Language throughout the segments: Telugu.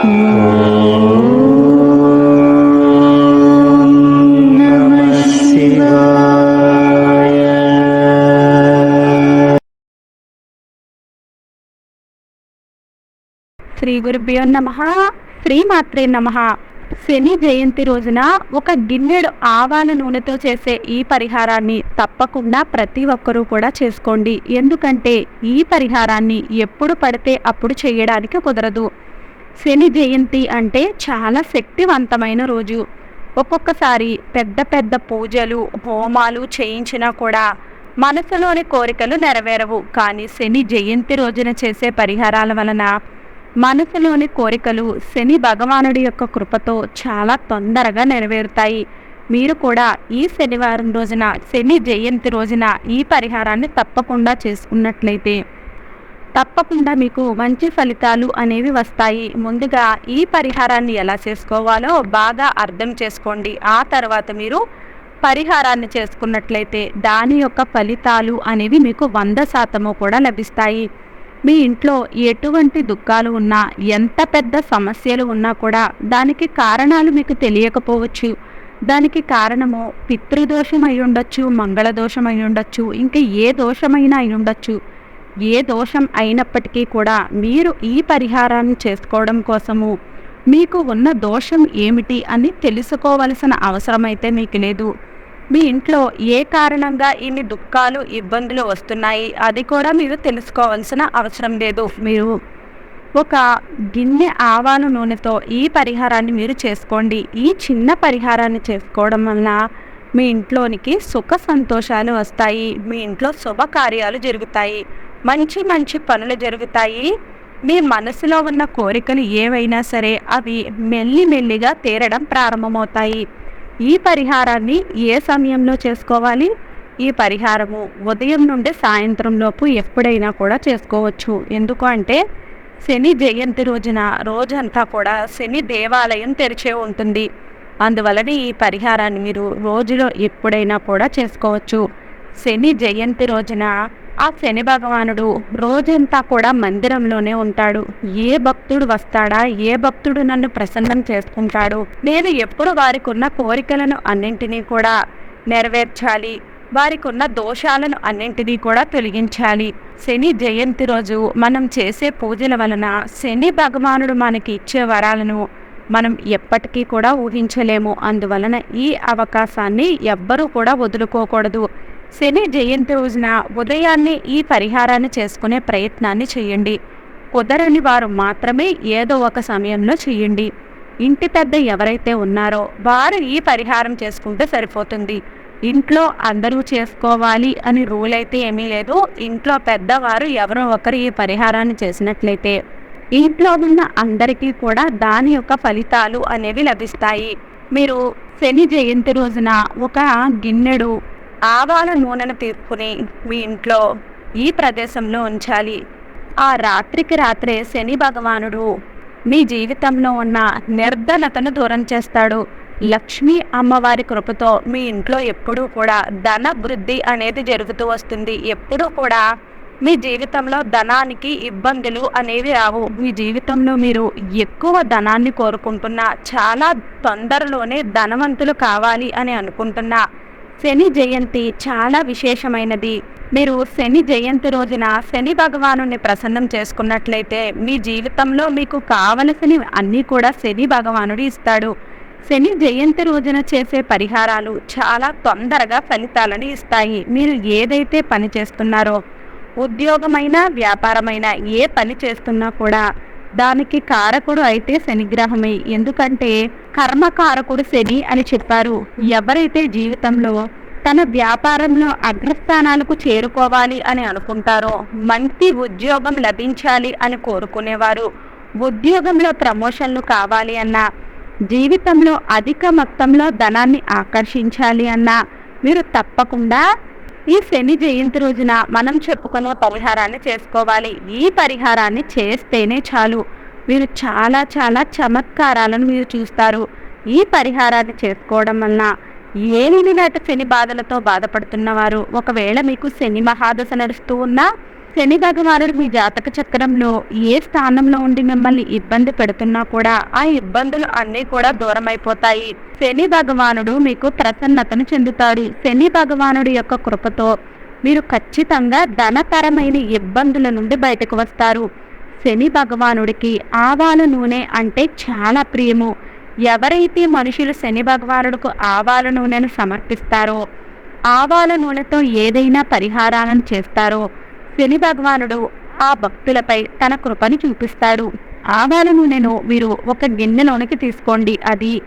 శ్రీ గురుభ్యో నమ. శ్రీమాత్రే నమ. శని జయంతి రోజున ఒక గిన్నెడు ఆవాల నూనెతో చేసే ఈ పరిహారాన్ని తప్పకుండా ప్రతి ఒక్కరూ కూడా చేసుకోండి. ఎందుకంటే ఈ పరిహారాన్ని ఎప్పుడు పడితే అప్పుడు చేయడానికి కుదరదు. శని జయంతి అంటే చాలా శక్తివంతమైన రోజు. ఒక్కొక్కసారి పెద్ద పెద్ద పూజలు హోమాలు చేయించినా కూడా మనసులోని కోరికలు నెరవేరవు. కానీ శని జయంతి రోజున చేసే పరిహారాల వలన మనసులోని కోరికలు శని భగవానుడి యొక్క కృపతో చాలా తొందరగా నెరవేరుతాయి. మీరు కూడా ఈ శనివారం రోజున శని జయంతి రోజున ఈ పరిహారాన్ని తప్పకుండా చేసుకున్నట్లయితే తప్పకుండా మీకు మంచి ఫలితాలు అనేవి వస్తాయి. ముందుగా ఈ పరిహారాన్ని ఎలా చేసుకోవాలో బాగా అర్థం చేసుకోండి. ఆ తర్వాత మీరు పరిహారాన్ని చేసుకున్నట్లయితే దాని యొక్క ఫలితాలు అనేవి మీకు వంద శాతము కూడా లభిస్తాయి. మీ ఇంట్లో ఎటువంటి దుఃఖాలు ఉన్నా ఎంత పెద్ద సమస్యలు ఉన్నా కూడా దానికి కారణాలు మీకు తెలియకపోవచ్చు. దానికి కారణము పితృదోషం అయి ఉండొచ్చు మంగళదోషం అయి ఉండొచ్చు ఇంకా ఏ దోషమైనా అయి ఉండొచ్చు. ఏ దోషం అయినప్పటికీ కూడా మీరు ఈ పరిహారాన్ని చేసుకోవడం కోసము మీకు ఉన్న దోషం ఏమిటి అని తెలుసుకోవలసిన అవసరం అయితే మీకు లేదు. మీ ఇంట్లో ఏ కారణంగా ఇన్ని దుఃఖాలు ఇబ్బందులు వస్తున్నాయి అది కూడా మీరు తెలుసుకోవాల్సిన అవసరం లేదు. మీరు ఒక గిన్నె ఆవాల నూనెతో ఈ పరిహారాన్ని మీరు చేసుకోండి. ఈ చిన్న పరిహారాన్ని చేసుకోవడం వలన మీ ఇంట్లోనికి సుఖ సంతోషాలు వస్తాయి. మీ ఇంట్లో శుభకార్యాలు జరుగుతాయి. మంచి మంచి పనులు జరుగుతాయి. మీ మనసులో ఉన్న కోరికలు ఏవైనా సరే అవి మెల్లి మెల్లిగా తీరడం ప్రారంభమవుతాయి. ఈ పరిహారాన్ని ఏ సమయంలో చేసుకోవాలి? ఈ పరిహారము ఉదయం నుండి సాయంత్రం లోపు ఎప్పుడైనా కూడా చేసుకోవచ్చు. ఎందుకు అంటే శని జయంతి రోజున రోజంతా కూడా శని దేవాలయం తెరిచే ఉంటుంది. అందువలన ఈ పరిహారాన్ని మీరు రోజులో ఎప్పుడైనా కూడా చేసుకోవచ్చు. శని జయంతి రోజున ఆ శని భగవానుడు రోజంతా కూడా మందిరంలోనే ఉంటాడు. ఏ భక్తుడు వస్తాడా? ఏ భక్తుడు నన్ను ప్రసన్నం చేసుకుంటాడు? నేను ఎప్పుడు వారికి ఉన్న కోరికలను అన్నింటినీ కూడా నెరవేర్చాలి. వారికి ఉన్న దోషాలను అన్నింటినీ కూడా తొలగించాలి. శని జయంతి రోజు మనం చేసే పూజల వలన శని భగవానుడు మనకి ఇచ్చే వరాలను మనం ఎప్పటికీ కూడా ఊహించలేము. అందువలన ఈ అవకాశాన్ని ఎవ్వరూ కూడా వదులుకోకూడదు. శని జయంతి రోజున ఉదయాన్నే ఈ పరిహారాన్ని చేసుకునే ప్రయత్నాన్ని చేయండి. కుదరని వారు మాత్రమే ఏదో ఒక సమయంలో చేయండి. ఇంటి పెద్ద ఎవరైతే ఉన్నారో వారు ఈ పరిహారం చేసుకుంటే సరిపోతుంది. ఇంట్లో అందరూ చేసుకోవాలి అని రూల్ అయితే ఏమీ లేదు. ఇంట్లో పెద్దవారు ఎవరో ఒకరు ఈ పరిహారాన్ని చేసినట్లయితే ఇంట్లో ఉన్న అందరికీ కూడా దాని యొక్క ఫలితాలు అనేవి లభిస్తాయి. మీరు శని జయంతి రోజున ఒక గిన్నెడు ఆవాల నూనెను తీసుకుని మీ ఇంట్లో ఈ ప్రదేశంలో ఉంచాలి. ఆ రాత్రికి రాత్రే శని భగవానుడు మీ జీవితంలో ఉన్న నిర్ధనతను దూరం చేస్తాడు. లక్ష్మీ అమ్మవారి కృపతో మీ ఇంట్లో ఎప్పుడూ కూడా ధన వృద్ధి అనేది జరుగుతూ వస్తుంది. ఎప్పుడూ కూడా మీ జీవితంలో ధనానికి ఇబ్బందులు అనేవి రావు. మీ జీవితంలో మీరు ఎక్కువ ధనాన్ని కోరుకుంటున్నా చాలా తొందరలోనే ధనవంతులు కావాలి అని అనుకుంటున్నా. శని జయంతి చాలా విశేషమైనది. మీరు శని జయంతి రోజున శని భగవాను ప్రసన్నం చేసుకున్నట్లయితే మీ జీవితంలో మీకు కావలసినవి అన్నీ కూడా శని భగవానుడు ఇస్తాడు. శని జయంతి రోజున చేసే పరిహారాలు చాలా తొందరగా ఫలితాలను ఇస్తాయి. మీరు ఏదైతే పని చేస్తున్నారో ఉద్యోగమైన వ్యాపారమైన ఏ పని చేస్తున్నా కూడా దానికి కారకుడు అయితే శనిగ్రహమే. ఎందుకంటే కర్మకారకుడు శని అని చెప్పారు. ఎవరైతే జీవితంలో తన వ్యాపారంలో అగ్రస్థానాలకు చేరుకోవాలి అని అనుకుంటారో మంచి ఉద్యోగం లభించాలి అని కోరుకునేవారు. ఉద్యోగంలో ప్రమోషన్లు కావాలి అన్నా జీవితంలో అధిక మొత్తంలో ధనాన్ని ఆకర్షించాలి అన్నా మీరు తప్పకుండా ఈ శని జయంతి రోజున మనం చెప్పుకునే పరిహారాన్ని చేసుకోవాలి. ఈ పరిహారాన్ని చేస్తేనే చాలు. మీరు చాలా చాలా చమత్కారాలను మీరు చూస్తారు. ఈ పరిహారాన్ని చేసుకోవడం వలన ఏలినాటి శని బాధలతో బాధపడుతున్నవారు? ఒకవేళ మీకు శని మహాదశ నడుస్తూ ఉన్నా శని భగవానుడు మీ జాతక చక్రంలో ఏ స్థానంలో ఉండి మిమ్మల్ని ఇబ్బంది పెడుతున్నా కూడా ఆ ఇబ్బందులు అన్నీ కూడా దూరం అయిపోతాయి శని భగవానుడు మీకు ప్రసన్నతను చెందుతాడు. శని భగవానుడి యొక్క కృపతో మీరు ఖచ్చితంగా ధనపరమైన ఇబ్బందుల నుండి బయటకు వస్తారు. శని భగవానుడికి ఆవాల నూనె అంటే చాలా ప్రియము. ఎవరైతే మనుషులు శని భగవానుడికి ఆవాల నూనెను సమర్పిస్తారో ఆవాల నూనెతో ఏదైనా పరిహారాలను చేస్తారో శని భగవానుడు ఆ భక్తులపై తన కృపని చూపిస్తాడు. ఆవాల నూనెను మీరు ఒక గిన్నెలోనికి తీసుకోండి. అది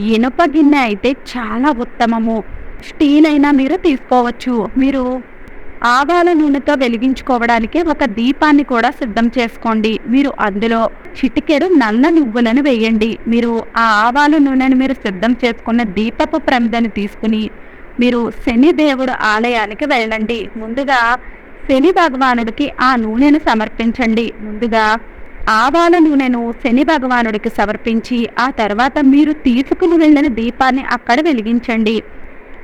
ఇనుప గిన్నె అయితే చాలా ఉత్తమము. స్టీల్ అయినా మీరు తీసుకోవచ్చు. మీరు ఆవాల నూనెతో వెలిగించుకోవడానికి ఒక దీపాన్ని కూడా సిద్ధం చేసుకోండి. మీరు అందులో చిటికెడు నల్ల నువ్వులను వేయండి. మీరు ఆ ఆవాల నూనెను మీరు సిద్ధం చేసుకున్న దీపపు ప్రమిదని తీసుకుని మీరు శని దేవుడు ఆలయానికి వెళ్ళండి. ముందుగా శని భగవానుడికి ఆ నూనెను సమర్పించండి. ముందుగా ఆవాల నూనెను శని భగవానుడికి సమర్పించి ఆ తర్వాత మీరు తీసుకుని వెళ్ళిన దీపాన్ని అక్కడ వెలిగించండి.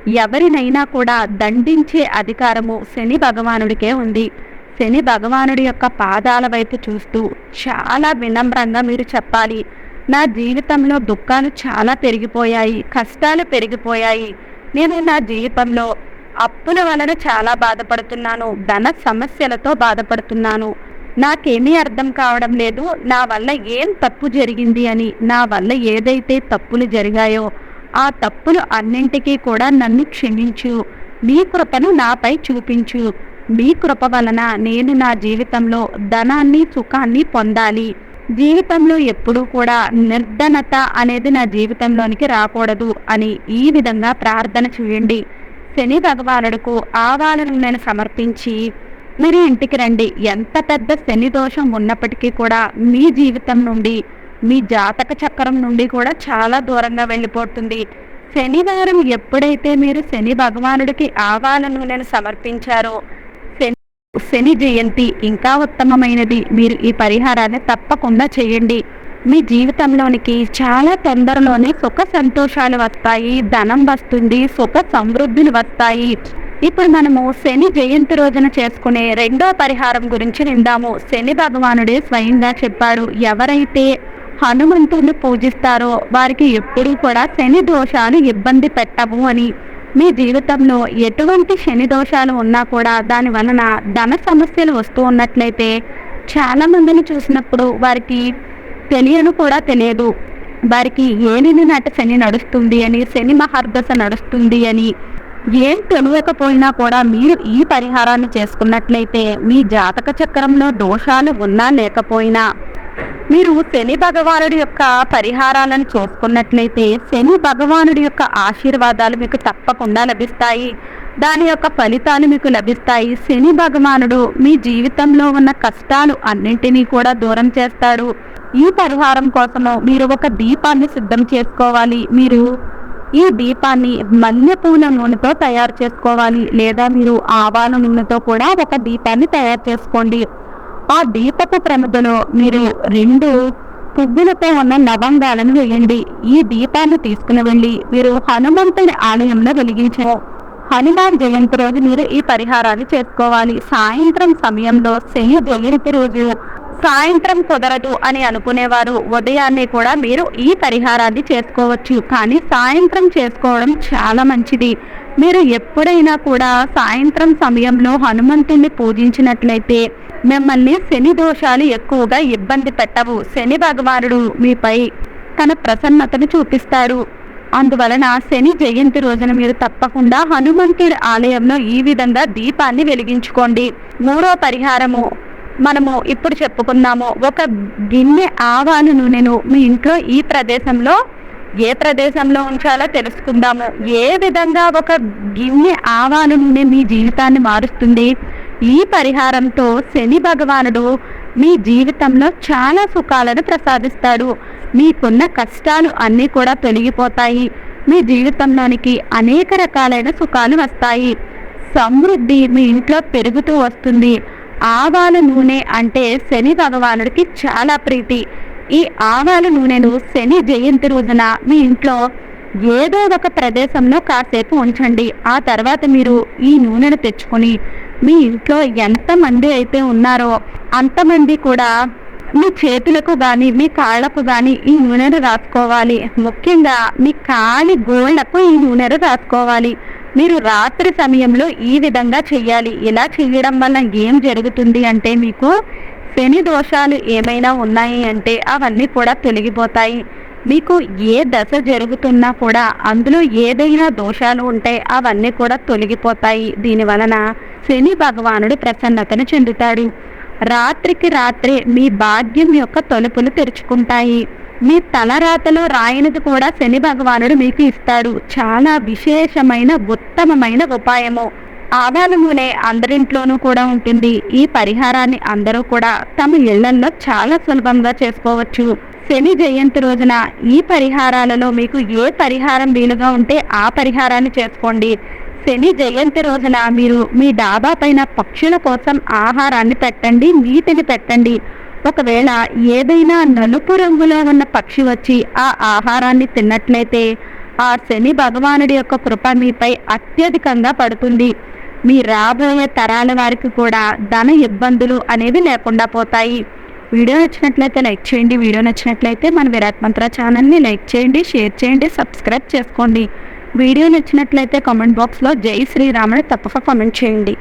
ఎవరినైనా కూడా దండించే అధికారము శని భగవానుడికే ఉంది. శని భగవానుడి యొక్క పాదాల వైపు చూస్తూ చాలా వినమ్రంగా మీరు చెప్పాలి నా జీవితంలో దుఃఖాలు చాలా పెరిగిపోయాయి కష్టాలు పెరిగిపోయాయి. నేను నా జీవితంలో అప్పుల వలన చాలా బాధపడుతున్నాను ధన సమస్యలతో బాధపడుతున్నాను. నాకేమీ అర్థం కావడం లేదు నా వల్ల ఏం తప్పు జరిగింది అని నా వల్ల ఏదైతే తప్పులు జరిగాయో ఆ తప్పులు అన్నింటికీ కూడా నన్ను క్షమించు. నీ కృపను నాపై చూపించు. మీ కృప వలన నేను నా జీవితంలో ధనాన్ని సుఖాన్ని పొందాలి. జీవితంలో ఎప్పుడూ కూడా నిర్ధనత అనేది నా జీవితంలోనికి రాకూడదు అని ఈ విధంగా ప్రార్థన చేయండి. శని భగవానుడుకు ఆవాల నూనెను సమర్పించి మీరు ఇంటికి రండి. ఎంత పెద్ద శని దోషం ఉన్నప్పటికీ కూడా మీ జీవితం నుండి మీ జాతక చక్రం నుండి కూడా చాలా దూరంగా వెళ్ళిపోతుంది. శనివారం ఎప్పుడైతే మీరు శని భగవానుడికి ఆవాల నూనెను సమర్పించారో శని శని జయంతి ఇంకా ఉత్తమమైనది. మీరు ఈ పరిహారాన్ని తప్పకుండా చేయండి. మీ జీవితంలోనికి చాలా తొందరలోనే సుఖ సంతోషాలు వస్తాయి ధనం వస్తుంది సుఖ సమృద్ధులు వస్తాయి. ఇప్పుడు మనము శని జయంతి రోజున చేసుకునే రెండో పరిహారం గురించి నిందాము శని భగవానుడే స్వయంగా చెప్పాడు ఎవరైతే హనుమంతుడిని పూజిస్తారో వారికి ఎప్పుడూ కూడా శని దోషాలు ఇబ్బంది పెట్టవు అని. మీ జీవితంలో ఎటువంటి శని దోషాలు ఉన్నా కూడా దాని వలన ధన సమస్యలు వస్తూ ఉన్నట్లయితే చాలా మందిని చూసినప్పుడు వారికి తెలియను కూడా తెలియదు వారికి ఏలిని నాటి శని నడుస్తుంది అని శని మహర్దశ నడుస్తుంది అని. ఏం తెలియకపోయినా కూడా మీరు ఈ పరిహారాన్ని చేసుకున్నట్లయితే మీ జాతక చక్రంలో దోషాలు ఉన్నా లేకపోయినా మీరు శని భగవానుడి యొక్క పరిహారాలను చూసుకున్నట్లయితే శని భగవానుడి యొక్క ఆశీర్వాదాలు మీకు తప్పకుండా లభిస్తాయి. దాని యొక్క ఫలితాలు మీకు లభిస్తాయి. శని భగవానుడు మీ జీవితంలో ఉన్న కష్టాలు అన్నింటినీ కూడా దూరం చేస్తాడు ఈ పరిహారం కోసము మీరు ఒక దీపాన్ని సిద్ధం చేసుకోవాలి. మీరు ఈ దీపాన్ని మల్లెపూల నూనెతో తయారు చేసుకోవాలి. లేదా మీరు ఆవాల నూనెతో కూడా ఒక దీపాన్ని తయారు చేసుకోండి. ఆ దీపపు ప్రమిదలో మీరు రెండు పువ్వులతో ఉన్న లవంగాలను వేయండి. ఈ దీపాన్ని తీసుకుని వెళ్ళి మీరు హనుమంతుని ఆలయంలో వెలిగించారు హనుమాన్ జయంతి రోజు మీరు ఈ పరిహారాన్ని చేసుకోవాలి. సాయంత్రం సమయంలో శని జయంతి రోజు సాయంత్రం కుదరదు అని అనుకునేవారు. ఉదయాన్నే కూడా మీరు ఈ పరిహారాన్ని చేసుకోవచ్చు. కానీ సాయంత్రం చేసుకోవడం చాలా మంచిది. మీరు ఎప్పుడైనా కూడా సాయంత్రం సమయంలో హనుమంతుణ్ణి పూజించినట్లయితే మిమ్మల్ని శని దోషాలు ఎక్కువగా ఇబ్బంది పెట్టవు. శని భగవానుడు మీపై తన ప్రసన్నతను చూపిస్తారు. అందువలన శని జయంతి రోజున మీరు తప్పకుండా హనుమంతుడి ఆలయంలో ఈ విధంగా దీపాన్ని వెలిగించుకోండి. మూడో పరిహారము మనము ఇప్పుడు చెప్పుకున్నాము ఒక గిన్నె ఆవాను నూనెను మీ ఇంట్లో ఈ ప్రదేశంలో ఏ ప్రదేశంలో ఉంచాలో తెలుసుకుందాము. ఏ విధంగా ఒక గిన్నె ఆవాను నూనె మీ జీవితాన్ని మారుస్తుంది? ఈ పరిహారంతో శని భగవానుడు మీ జీవితంలో చాలా సుఖాలను ప్రసాదిస్తాడు. మీకున్న కష్టాలు అన్నీ కూడా తొలగిపోతాయి. మీ జీవితంలోనికి అనేక రకాలైన సుఖాలు వస్తాయి. సమృద్ధి మీ ఇంట్లో పెరుగుతూ వస్తుంది. ఆవాల నూనె అంటే శని భగవానుడికి చాలా ప్రీతి. ఈ ఆవాల నూనెను శని జయంతి రోజున మీ ఇంట్లో ఏదో ఒక ప్రదేశంలో కాసేపు ఉంచండి. ఆ తర్వాత మీరు ఈ నూనెను తెచ్చుకొని మీ ఇంట్లో ఎంతమంది అయితే ఉన్నారో అంతమంది కూడా మీ చేతులకు కానీ మీ కాళ్ళకు కానీ ఈ నూనెను రాసుకోవాలి. ముఖ్యంగా మీ కాలి గోళ్ళకు ఈ నూనెను రాసుకోవాలి. మీరు రాత్రి సమయంలో ఈ విధంగా చెయ్యాలి. ఇలా చేయడం వల్ల ఏం జరుగుతుంది అంటే మీకు శని దోషాలు ఏమైనా ఉన్నాయి అంటే అవన్నీ కూడా తొలగిపోతాయి. మీకు ఏ దశ జరుగుతున్నా కూడా అందులో ఏదైనా దోషాలు ఉంటే అవన్నీ కూడా తొలగిపోతాయి. దీని వలన శని భగవానుడు ప్రసన్నతను చెందుతాడు. రాత్రికి రాత్రే మీ భాగ్యం యొక్క తలుపులు తెరుచుకుంటాయి. మీ తలరాతలో రాయినది కూడా శని భగవానుడు మీకు ఇస్తాడు. చాలా విశేషమైన ఉత్తమమైన ఉపాయము. ఆవాల నూనె అందరింట్లోనూ కూడా ఉంటుంది. ఈ పరిహారాన్ని అందరూ కూడా తమ ఇళ్ళల్లో చాలా సులభంగా చేసుకోవచ్చు. శని జయంతి రోజున ఈ పరిహారాలలో మీకు ఏ పరిహారం వీలుగా ఉంటే ఆ పరిహారాన్ని చేసుకోండి. శని జయంతి రోజున మీరు మీ డాబా పైన పక్షుల కోసం ఆహారాన్ని పెట్టండి నీటిని పెట్టండి. ఒకవేళ ఏదైనా నలుపు రంగులో ఉన్న పక్షి వచ్చి ఆ ఆహారాన్ని తిన్నట్లయితే ఆ శని భగవానుడి యొక్క కృప మీపై అత్యధికంగా పడుతుంది. మీ రాబోయే తరాల వారికి కూడా ధన ఇబ్బందులు అనేవి లేకుండా పోతాయి. వీడియో నచ్చినట్లయితే లైక్ చేయండి. వీడియో నచ్చినట్లయితే మన విరాట్ మంత్ర ఛానల్ని లైక్ చేయండి షేర్ చేయండి సబ్స్క్రైబ్ చేసుకోండి. వీడియో నచ్చినట్లయితే కామెంట్ బాక్స్లో జై శ్రీరాముడు తప్పక కామెంట్ చేయండి.